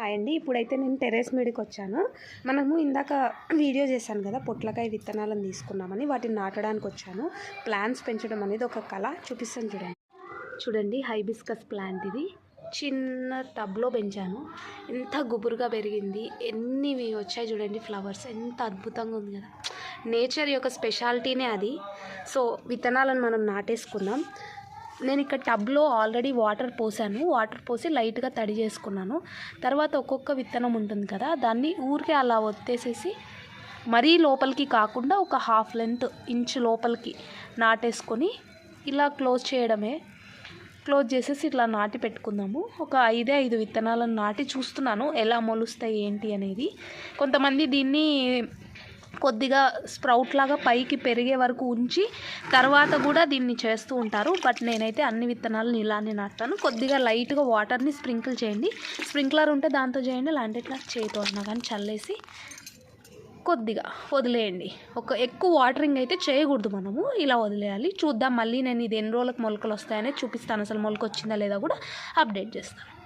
Hi అండి ఇప్పుడైతే నేను టెర్రస్ మీదకి వచ్చాను మనము ఇందాక వీడియో చేశాను కదా పొట్లకాయ విత్తనాలను తీసుకున్నామని వాటిని నాటడానికి వచ్చాను ప్లాంట్స్ పెంచడం అనేది ఒక కళ. చూపిస్తాను చూడండి. చూడండి హైబిస్కస్ ప్లాంట్ ఇది. చిన్న టబ్లో పెంచాను. ఎంత గుబురుగా పెరిగింది. ఎన్ని వచ్చాయి చూడండి ఫ్లవర్స్. ఎంత అద్భుతంగా ఉంది కదా. నేచర్ యొక్క స్పెషాలిటీనే అది. సో విత్తనాలను మనం నాటేసుకుందాం. నేను ఇక్కడ టబ్లో ఆల్రెడీ వాటర్ పోసాను. వాటర్ పోసి లైట్గా తడి చేసుకున్నాను. తర్వాత ఒక్కొక్క విత్తనం ఉంటుంది కదా దాన్ని ఊరికే అలా ఒత్తేసేసి మరీ లోపలికి కాకుండా ఒక హాఫ్ లెంత్ ఇంచ్ లోపలికి నాటేసుకొని ఇలా క్లోజ్ చేయడమే. క్లోజ్ చేసేసి ఇట్లా నాటి పెట్టుకుందాము. ఒక ఐదే ఐదు విత్తనాలను నాటి చూస్తున్నాను ఎలా మొలుస్తాయి ఏంటి అనేది. కొంతమంది దీన్ని కొద్దిగా స్ప్రౌట్ లాగా పైకి పెరిగే వరకు ఉంచి తర్వాత కూడా దీన్ని చేస్తూ ఉంటారు. బట్ నేనైతే అన్ని విత్తనాలను ఇలానే నాటుతాను. కొద్దిగా లైట్గా వాటర్ని స్ప్రింకిల్ చేయండి. స్ప్రింక్లర్ ఉంటే దాంతో చేయండి. లాంటి ఇట్లా చేతితో ఉన్నా కానీ చల్లేసి కొద్దిగా వదిలేయండి. ఒక ఎక్కువ వాటరింగ్ అయితే చేయకూడదు మనము. ఇలా వదిలేయాలి. చూద్దాం. మళ్ళీ నేను ఇది ఎన్ని రోజులకు మొలకలు వస్తాయనే చూపిస్తాను. అసలు మొలక వచ్చిందా లేదా కూడా అప్డేట్ చేస్తాను.